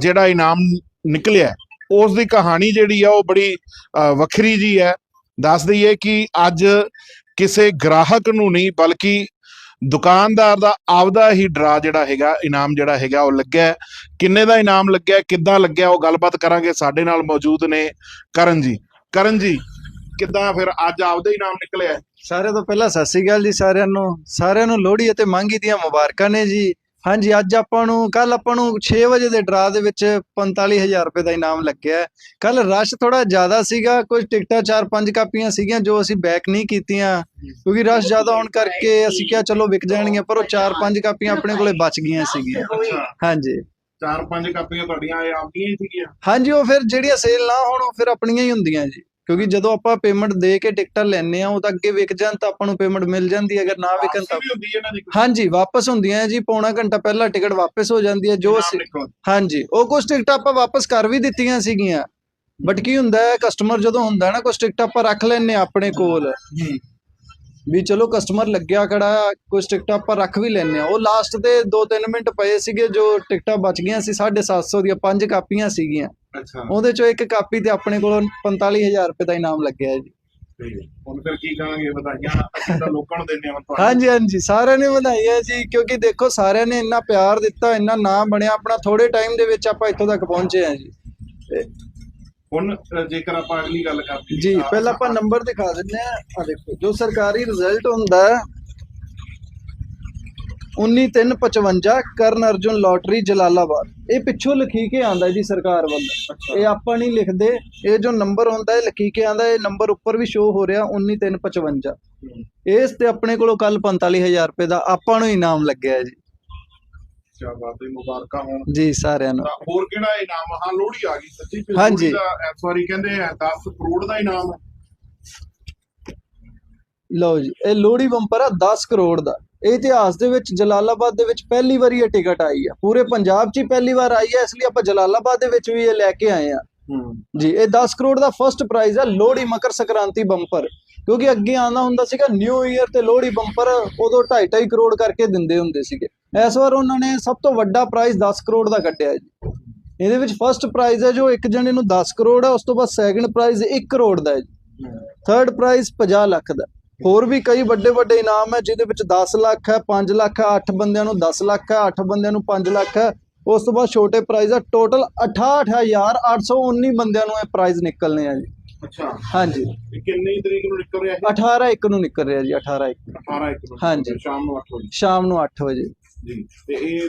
ਜਿਹੜਾ ਇਨਾਮ ਨਿਕਲਿਆ ਉਸ ਦੀ ਕਹਾਣੀ ਜਿਹੜੀ ਆ ਉਹ ਬੜੀ ਅ, ਵੱਖਰੀ ਜੀ ਹੈ। ਦੱਸ ਦਈਏ ਕਿ ਅੱਜ ਕਿਸੇ ਗ੍ਰਾਹਕ ਨੂੰ ਨਹੀਂ ਬਲਕਿ ਦੁਕਾਨਦਾਰ ਦਾ ਆਪਦਾ ਹੀ ਡਰਾ ਜਿਹੜਾ ਹੈਗਾ ਇਨਾਮ ਜਿਹੜਾ ਹੈਗਾ ਉਹ ਲੱਗਿਆ ਕਿੰਨੇ ਦਾ ਇਨਾਮ ਲੱਗਿਆ ਕਿੱਦਾਂ ਲੱਗਿਆ ਉਹ ਗੱਲਬਾਤ ਕਰਾਂਗੇ। ਸਾਡੇ ਨਾਲ ਮੌਜੂਦ ਨੇ ਕਰਨ ਜੀ। ਕਰਨ ਜੀ ਕਿੱਦਾਂ ਫਿਰ ਅੱਜ ਆਪਦਾ ਹੀ ਇਨਾਮ ਨਿਕਲਿਆ ਸਾਰਿਆਂ ਤੋਂ ਪਹਿਲਾਂ ਸਤਿ ਸ੍ਰੀ ਅਕਾਲ ਜੀ ਸਾਰਿਆਂ ਨੂੰ। ਸਾਰਿਆਂ ਨੂੰ ਲੋਹੜੀ ਅਤੇ ਮਾਂਗੀ ਦੀਆਂ ਮੁਬਾਰਕਾਂ ਨੇ ਜੀ। ਹਾਂਜੀ ਅੱਜ ਆਪਾਂ ਨੂੰ ਕੱਲ ਆਪਾਂ ਨੂੰ 6 ਵਜੇ ਦੇ ਡਰਾ ਦੇ ਵਿੱਚ 45000 ਰੁਪਏ ਦਾ ਇਨਾਮ ਲੱਗਿਆ। ਕੱਲ ਰਸ਼ ਥੋੜਾ ਜ਼ਿਆਦਾ ਸੀਗਾ ਕੁਝ ਟਿਕਟਾਂ 4-5 ਕਾਪੀਆਂ ਸੀਗੀਆਂ ਜੋ ਅਸੀਂ ਬੈਕ ਨਹੀਂ ਕੀਤੀਆਂ। ਕਿਉਂਕਿ ਰਸ਼ ਜ਼ਿਆਦਾ ਹੋਣ ਕਰਕੇ ਅਸੀਂ ਕਿਹਾ ਚਲੋ ਵਿਕ ਜਾਣਗੀਆਂ ਪਰ ਉਹ 4-5 ਕਾਪੀਆਂ ਆਪਣੇ ਕੋਲੇ ਬਚ ਗਈਆਂ ਸੀਗੀਆਂ। ਹਾਂਜੀ। ਚਾਰ ਪੰਜ ਕਾਪੀਆਂ ਤੁਹਾਡੀਆਂ ਇਹ ਆਪਦੀਆਂ ਹੀ ਸੀਗੀਆਂ? ਹਾਂਜੀ ਉਹ ਫਿਰ ਜਿਹੜੀਆਂ ਸੇਲ ਨਾ ਹੋਣ ਉਹ ਫਿਰ ਆਪਣੀਆਂ ਹੀ ਹੁੰਦੀਆਂ ਜੀ। ਕਿਉਂਕਿ ਜਦੋਂ ਆਪਾਂ ਪੇਮੈਂਟ ਦੇ ਕੇ ਟਿਕਟਾਂ ਲੈਣੇ ਆ ਉਹ ਤਾਂ ਅੱਗੇ ਵਿਕ ਜਾਣ ਤਾਂ ਆਪਾਂ ਨੂੰ ਪੇਮੈਂਟ ਮਿਲ ਜਾਂਦੀ ਹੈ ਅਗਰ ਨਾ ਵਿਕਣ ਤਾਂ। ਹਾਂਜੀ ਵਾਪਸ ਹੁੰਦੀਆਂ ਹੈ ਜੀ ਪੌਣਾ ਘੰਟਾ ਪਹਿਲਾਂ ਟਿਕਟ ਵਾਪਸ ਹੋ ਜਾਂਦੀ ਹੈ ਜੋ ਹਾਂਜੀ ਉਹ ਕੁਝ ਟਿਕਟਾਂ ਆਪਾਂ ਵਾਪਸ ਕਰ ਵੀ ਦਿੱਤੀਆਂ ਸੀਗੀਆਂ। ਬਟ ਕੀ ਹੁੰਦਾ ਹੈ ਕਸਟਮਰ ਜਦੋਂ ਹੁੰਦਾ ਨਾ ਕੁਝ ਟਿਕਟਾਂ ਆਪਾਂ ਰੱਖ ਲੈਣੇ ਆਪਣੇ ਕੋਲ। ਵੀ ਚਲੋ ਕਸਟਮਰ ਲੱਗਿਆ ਖੜਾ ਕੁਝ ਟਿਕਟਾਂ ਆਪਾਂ ਰੱਖ ਵੀ ਲੈਣੇ ਆ ਉਹ ਲਾਸਟ ਦੇ 2-3 ਮਿੰਟ ਪਏ ਸੀਗੇ ਜੋ ਟਿਕਟਾਂ ਬਚ ਗਈਆਂ ਸੀ 750 ਦੀਆਂ ਪੰਜ ਕਾਪੀਆਂ ਸੀਗੀਆਂ। ਅੱਛਾ। ਉਹਦੇ ਚੋਂ ਇੱਕ ਕਾਪੀ ਤੇ ਆਪਣੇ ਕੋਲ 45000 ਰੁਪਏ ਦਾ ਇਨਾਮ ਲੱਗਿਆ ਜੀ। ਹੁਣ ਫਿਰ ਕੀ ਕਹਾਂਗੇ ਵਧਾਈਆਂ ਤਾਂ ਲੋਕਾਂ ਨੂੰ ਤੁਹਾਨੂੰ। ਹਾਂਜੀ ਹਾਂਜੀ ਸਾਰਿਆਂ ਨੇ ਵਧਾਈ ਹੈ ਜੀ ਕਿਉਂਕਿ ਦੇਖੋ ਸਾਰਿਆਂ ਨੇ ਇੰਨਾ ਪਿਆਰ ਦਿੱਤਾ ਇੰਨਾ ਨਾਮ ਬਣਿਆ ਆਪਣਾ ਥੋੜੇ ਟਾਈਮ ਦੇ ਵਿੱਚ ਆਪਾਂ ਇੱਥੋਂ ਤੱਕ ਪਹੁੰਚੇ ਹਾਂ ਜੀ। ਹੁਣ ਜੇਕਰ ਆਪਾਂ ਅਗਲੀ ਗੱਲ ਕਰਦੇ ਜੀ ਪਹਿਲਾਂ ਆਪਾਂ ਨੰਬਰ ਦਿਖਾ ਦਿੰਦੇ ਆ ਆ ਦੇਖੋ ਜੋ ਸਰਕਾਰੀ ਰਿਜ਼ਲਟ ਹੁੰਦਾ ਹੈ 19355 ਕਰਨ ਅਰਜੁਨ ਲੋਟਰੀ ਜਲਾਲਾਬਾਦ। ਇਹ ਪਿੱਛੋਂ ਲਿਖੀ ਕੇ ਆਂਦਾ ਜੀ ਸਰਕਾਰ ਵੱਲੋਂ। ਇਹ ਆਪਾਂ ਨਹੀਂ ਲਿਖਦੇ। ਇਹ ਜੋ ਨੰਬਰ ਹੁੰਦਾ ਹੈ ਲਿਖੀ ਕੇ ਆਂਦਾ ਇਹ ਨੰਬਰ ਉੱਪਰ ਵੀ ਸ਼ੋ ਹੋ ਰਿਹਾ 19355 ਇਸ ਤੇ ਆਪਣੇ ਕੋਲੋਂ ਕੱਲ 45000 ਰੁਪਏ ਦਾ ਆਪਾਂ ਨੂੰ ਇਨਾਮ ਲੱਗਿਆ ਜੀ। ਕਿਆ ਬਾਤ ਹੈ ਮੁਬਾਰਕਾਂ ਹੋਣ। ਜੀ ਸਾਰਿਆਂ ਨੂੰ। ਤਾਂ ਹੋਰ ਕਿਹੜਾ ਇਨਾਮ? ਹਾਂ ਲੋਹੜੀ ਆ ਗਈ ਸੱਚੀ ਫਿਰ ਹਾਂਜੀ। ਲੋਹੜੀ ਦਾ ਇਸ ਵਾਰੀ ਕਹਿੰਦੇ ਆ 10 ਕਰੋੜ ਦਾ ਇਨਾਮ। ਹੈ ਲਓ ਜੀ ਇਹ ਲੋਹੜੀ ਬੰਪਰ ਆ 10 ਕਰੋੜ ਦਾ। ਇਹ ਇਤਿਹਾਸ ਦੇ ਵਿੱਚ ਜਲਾਲਾਬਾਦ ਦੇ ਵਿੱਚ ਪਹਿਲੀ ਵਾਰੀ ਇਹ ਟਿਕਟ ਆਈ ਆ। ਪੂਰੇ ਪੰਜਾਬ 'ਚ ਹੀ ਪਹਿਲੀ ਵਾਰ ਆਈ ਹੈ ਇਸ ਲਈ ਆਪਾਂ ਜਲਾਲਾਬਾਦ ਦੇ ਵਿੱਚ ਵੀ ਇਹ ਲੈ ਕੇ ਆਏ ਆ। ਹੂੰ। ਜੀ ਇਹ 10 ਕਰੋੜ ਦਾ ਫਰਸਟ ਪ੍ਰਾਈਜ਼ ਹੈ ਲੋਹੜੀ ਮਕਰ ਸੰਕ੍ਰਾਂਤੀ ਬੰਪਰ। ਕਿਉਂਕਿ ਅੱਗੇ ਆਉਂਦਾ ਹੁੰਦਾ ਸੀਗਾ ਨਿਊ ਈਅਰ ਤੇ ਲੋਹੜੀ ਬੰਪਰ ਉਦੋਂ 2.5 ਕਰੋੜ ਕਰਕੇ ਦਿੰਦੇ ਹੁੰਦੇ ਸੀਗੇ। ਇਸ ਵਾਰ ਉਹਨਾਂ ਨੇ ਸਭ ਤੋਂ ਵੱਡਾ ਪ੍ਰਾਈਜ਼ 10 ਕਰੋੜ ਦਾ ਕੱਢਿਆ ਜੀ। ਇਹਦੇ ਵਿੱਚ ਫਰਸਟ ਪ੍ਰਾਈਜ਼ ਹੈ ਜੋ ਇੱਕ ਜਣੇ ਨੂੰ 10 ਕਰੋੜ ਹੈ, ਉਸ ਤੋਂ ਬਾਅਦ ਸੈਕੰਡ ਪ੍ਰਾਈਜ਼ 1 ਕਰੋੜ ਦਾ ਹੈ ਜੀ। ਥਰਡ ਪ੍ਰਾਈਜ਼ 50 ਲੱਖ ਦਾ। ਹੋਰ ਵੀ ਕਈ ਵੱਡੇ ਵੱਡੇ ਇਨਾਮ ਹੈ, ਜਿਹਦੇ ਵਿੱਚ 10 ਲੱਖ ਹੈ 5 ਲੱਖ ਹੈ 8 ਬੰਦਿਆਂ ਨੂੰ 10 ਲੱਖ ਹੈ 8 ਬੰਦਿਆਂ ਨੂੰ 5 ਲੱਖ ਹੈ। ਉਸ ਤੋਂ ਬਾਅਦ ਛੋਟੇ ਪ੍ਰਾਈਜ਼ ਆ ਟੋਟਲ 68819 ਬੰਦਿਆਂ ਨੂੰ ਇਹ ਪ੍ਰਾਈਜ਼ ਨਿਕਲਨੇ ਆ ਜੀ। ਅੱਛਾ। ਹਾਂਜੀ। ਇਹ ਕਿੰਨੀ ਤਰੀਕ ਨੂੰ ਨਿਕਲ ਰਿਹਾ ਹੈ 18 ਇੱਕ ਨੂੰ ਨਿਕਲ ਰਿਹਾ ਜੀ 18 ਇੱਕ। ਨੂੰ 18 ਇੱਕ ਨੂੰ। ਹਾਂਜੀ। ਸ਼ਾਮ ਨੂੰ 8 ਵਜੇ। ਸ਼ਾਮ ਨੂੰ 8 ਵਜੇ। ਜੀ। ਤੇ ਇਹ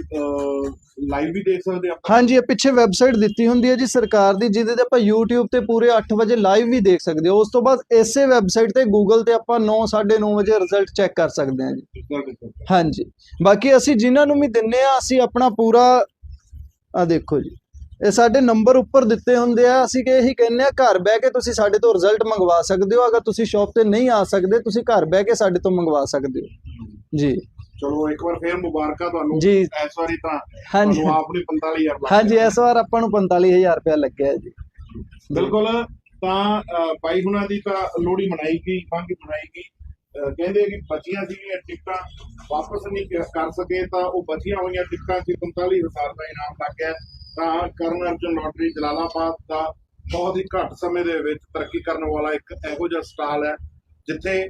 ਲਾਈਵ ਵੀ ਦੇਖ ਸਕਦੇ ਆਪਾਂ? ਹਾਂਜੀ ਇਹ ਪਿੱਛੇ ਵੈਬਸਾਈਟ ਦਿੱਤੀ ਹੁੰਦੀ ਹੈ ਜੀ ਸਰਕਾਰ ਦੀ ਜਿਹਦੇ ਤੇ ਆਪਾਂ YouTube ਤੇ ਪੂਰੇ 8 ਵਜੇ ਲਾਈਵ ਵੀ ਦੇਖ ਸਕਦੇ ਹੋ। ਉਸ ਤੋਂ ਬਾਅਦ ਇਸੇ ਵੈਬਸਾਈਟ ਤੇ Google ਤੇ ਆਪਾਂ 9 9:30 ਵਜੇ ਰਿਜ਼ਲਟ ਚੈੱਕ ਕਰ ਸਕਦੇ ਹਾਂ ਜੀ। ਹਾਂਜੀ। ਬਾਕੀ ਅਸੀਂ ਜਿਨ੍ਹਾਂ ਨੂੰ ਵੀ ਦਿੰਨੇ ਆ ਅਸੀਂ ਆਪਣਾ ਪੂਰਾ ਆ ਦੇਖੋ ਜੀ। ਇਹ ਸਾਡੇ ਨੰਬਰ ਉੱਪਰ ਦਿੱਤੇ ਹੁੰਦੇ ਆ। ਅਸੀਂ ਕਿ ਇਹੀ ਕਹਿੰਨੇ ਆ ਘਰ ਬਹਿ ਕੇ ਤੁਸੀਂ ਸਾਡੇ ਤੋਂ ਰਿਜ਼ਲਟ ਮੰਗਵਾ ਸਕਦੇ ਹੋ। ਅਗਰ ਤੁਸੀਂ ਸ਼ਾਪ ਤੇ ਨਹੀਂ ਆ ਸਕਦੇ ਤੁਸੀਂ ਘਰ ਬਹਿ ਕੇ ਸਾਡੇ ਤੋਂ ਮੰਗਵਾ ਸਕਦੇ ਹੋ। ਜੀ। ਚਲੋ ਇੱਕ ਵਾਰ ਫੇਰ ਮੁਬਾਰਕਾਂ ਤੁਹਾਨੂੰ। ਜੀ। ਇਸ ਵਾਰੀ ਤਾਂ ਤੁਹਾਨੂੰ ਆਪ ਨੂੰ 45000 ਲੱਗ ਹਾਂਜੀ ਇਸ ਵਾਰ ਆਪਾਂ ਨੂੰ 45000 ਰੁਪਇਆ ਲੱਗਿਆ ਜੀ। ਬਿਲਕੁਲ ਤਾਂ ਬਾਈ ਹੁਣਾਂ ਦੀ ਤਾਂ ਲੋਹੜੀ ਮਨਾਈ ਗਈ ਮੰਗ ਮਨਾਈ ਗਈ। ਕਹਿੰਦੇ ਕਿ ਬਚੀਆਂ ਸੀਗੀਆਂ ਟਿਕਟਾਂ ਵਾਪਸ ਨਹੀਂ ਕਰ ਸਕੇ ਤਾਂ ਉਹ ਬਚੀਆਂ ਹੋਈਆਂ ਟਿਕਟਾਂ 'ਚ 45000 ਦਾ ਇਨਾਮ ਲੱਗ ਗਿਆ। ਤਾਂ ਕਰਨ ਅਰਜੁਨ ਲੋਟਰੀ ਜਲਾਲਾਬਾਦ ਦਾ ਬਹੁਤ ਹੀ ਘੱਟ ਸਮੇਂ ਦੇ ਵਿੱਚ ਤਰੱਕੀ ਕਰਨ ਵਾਲਾ ਇੱਕ ਇਹੋ ਜਿਹਾ ਸਟਾਲ ਹੈ ਜਿੱਥੇ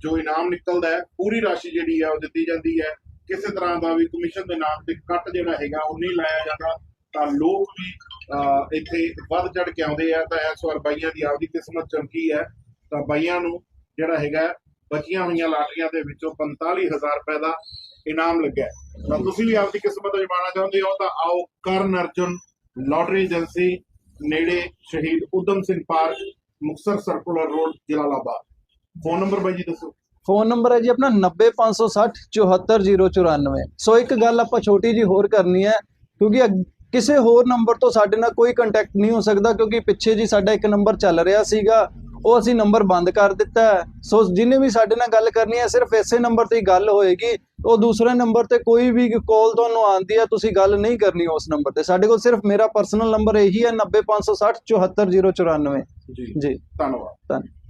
ਜੋ ਇਨਾਮ ਨਿਕਲਦਾ ਹੈ ਪੂਰੀ ਰਾਸ਼ੀ ਜਿਹੜੀ ਹੈ ਉਹ ਦਿੱਤੀ ਜਾਂਦੀ ਹੈ। ਕਿਸੇ ਤਰ੍ਹਾਂ ਦਾ ਵੀ ਕਮਿਸ਼ਨ ਦੇ ਨਾਮ ਤੇ ਕੱਟ ਜਿਹੜਾ ਹੈਗਾ ਉਹ ਨਹੀਂ ਲਾਇਆ ਜਾਂਦਾ। ਤਾਂ ਲੋਕ ਵੀ ਅਹ, ਇੱਥੇ ਵੱਧ ਚੜ ਕੇ ਆਉਂਦੇ ਆ ਤਾਂ ਇਸ ਵਾਰ ਬਾਈਆਂ ਦੀ ਆਪਦੀ ਕਿਸਮਤ ਚਮਕੀ ਹੈ। ਤਾਂ ਬਾਈਆਂ ਨੂੰ ਜਿਹੜਾ ਹੈਗਾ ਬਚੀਆਂ ਹੋਈਆਂ ਲਾਟਰੀਆਂ ਦੇ ਵਿੱਚੋਂ 45000 ਰੁਪਏ ਦਾ ਇਨਾਮ ਲੱਗਿਆ ਤਾਂ ਤੁਸੀਂ ਵੀ ਆਪਦੀ ਕਿਸਮਤ ਅਜਮਾਉਣਾ ਚਾਹੁੰਦੇ ਹੋ ਤਾਂ ਆਓ ਕਰਨ ਅਰਜੁਨ ਲਾਟਰੀ ਏਜੰਸੀ ਨੇੜੇ ਸ਼ਹੀਦ Udham Singh park, Muktsar circular road, Jalalabad. Phone number ਬਾਈ ਜੀ ਦੱਸੋ। ਫੋਨ ਨੰਬਰ ਹੈ ਜੀ ਆਪਣਾ 90560 74094 ਸੋ ਇੱਕ ਗੱਲ ਆਪਾਂ ਛੋਟੀ ਜੀ ਹੋਰ ਕਰਨੀ ਹੈ, ਕਿਉਂਕਿ ਕਿਸੇ ਹੋਰ ਨੰਬਰ ਤੋਂ ਸਾਡੇ ਨਾਲ ਕੋਈ ਕੰਟੈਕਟ ਨਹੀਂ ਹੋ ਸਕਦਾ, ਕਿਉਂਕਿ ਪਿੱਛੇ ਜੀ ਸਾਡਾ ਇੱਕ ਨੰਬਰ ਚੱਲ ਰਿਹਾ ਸੀਗਾ, ਉਹ ਅਸੀਂ ਨੰਬਰ ਬੰਦ ਕਰ ਦਿੱਤਾ ਸੋ ਜਿਹਨੇ ਵੀ ਸਾਡੇ ਨਾਲ ਗੱਲ ਕਰਨੀ ਹੈ, ਸਿਰਫ ਇਸੇ ਨੰਬਰ ਤੇ ਹੀ ਗੱਲ ਹੋਏਗੀ। ਉਹ ਦੂਸਰੇ ਨੰਬਰ ਤੇ ਕੋਈ ਵੀ ਕਾਲ ਤੁਹਾਨੂੰ ਆਉਂਦੀ ਹੈ ਤੁਸੀਂ ਗੱਲ ਨਹੀਂ ਕਰਨੀ ਉਸ ਨੰਬਰ ਤੇ। ਸਾਡੇ ਕੋਲ ਸਿਰਫ ਮੇਰਾ ਪਰਸਨਲ ਨੰਬਰ ਇਹੀ ਹੈ 90560 74094 ਜੀ। ਜੀ। ਧੰਨਵਾਦ। ਧੰਨ